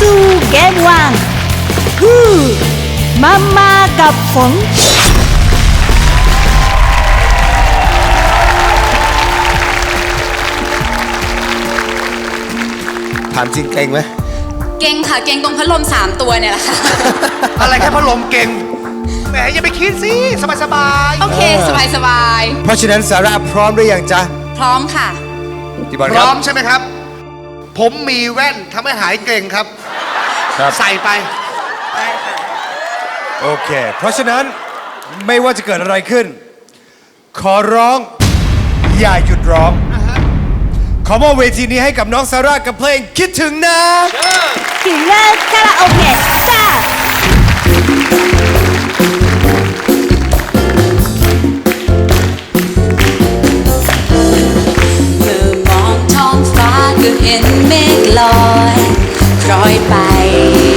to Game One ฮู้มามากับฝนถามจริงเกรงไหมเก่งค่ะ เก่งตรงพัดลมสามตัวเนี่ยแหละค่ะ อะไรแค่พัดลมเก่งแหมอย่าไปคิดสิสบายสบายโอเค สบายสบายเพราะฉะนั้นซาร่าพร้อมหรือยังจ๊ะๆพร้อมค่ะพี่บอลพคร้รัอบมใช่ไหมครับ ผมมีแว่นทำให้หายเกร็งครับ ครับ ใส่ไป โอเค เพราะฉะนั้นไม่ว่าจะเกิดอะไรขึ้น ขอร้อง อย่าหยุดร้อง ขอมอบเวทีนี้ให้กับน้องซาร่ากับเพลงคิดถึงนะกินเลอร์คาราโอเกะ อยไป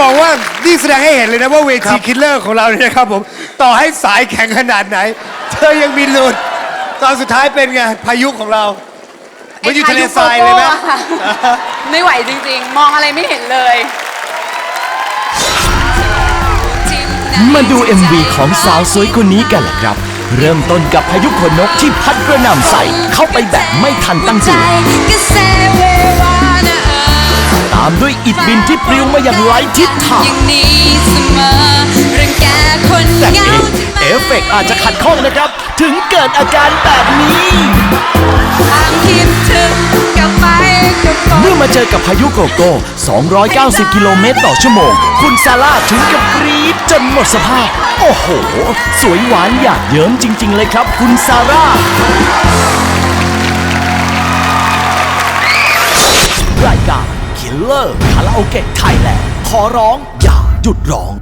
บอกว่านี่แสดงให้เห็นเลยนะว่าเวทีคิลเลอร์ของเราเนี่ยนะครับผม ต่อให้สายแข็งขนาดไหน เธอยังมีหลุด ตอนสุดท้ายเป็นไง พายุของเราเหมันอยู่ทะเลทรายเลยไหมไอ้พาโกโก้อะค่ะไม่ไหวจริงๆ มองอะไรไม่เห็นเลย มาดู MV ของสาวสวยคนนี้กันแหละครับ เริ่มต้นกับพายุขนนกที่พัดกระหน่ำใส่เข้าไปแบบไม่ทันตั้งตัวามด้วยอิดบินที่ปลิวมาอย่างไร้ทิศทางอย่างนี้เสมอรังแกคนแต่เหงาเอ๊ะทำไมเอฟเฟกต์อาจจะขัดข้องนะครับ ถึงเกิดอาการแบบนี้ความคิดถึงกลับไปกับฝนเมื่อมาเจอกับพายุโกโก้ 290 กิโลเมตรต่อชั่วโมง คุณซาร่าถึงกับกรี๊ดจนหมดสภาพ โอ้โห สวยหวานหยาดเยิ้มจริง ๆ เลยครับ คุณซาร่ารายการ ลเลอร์คาราโอเกะไทยแลนด์ขอร้องอย่าหยุดร้อง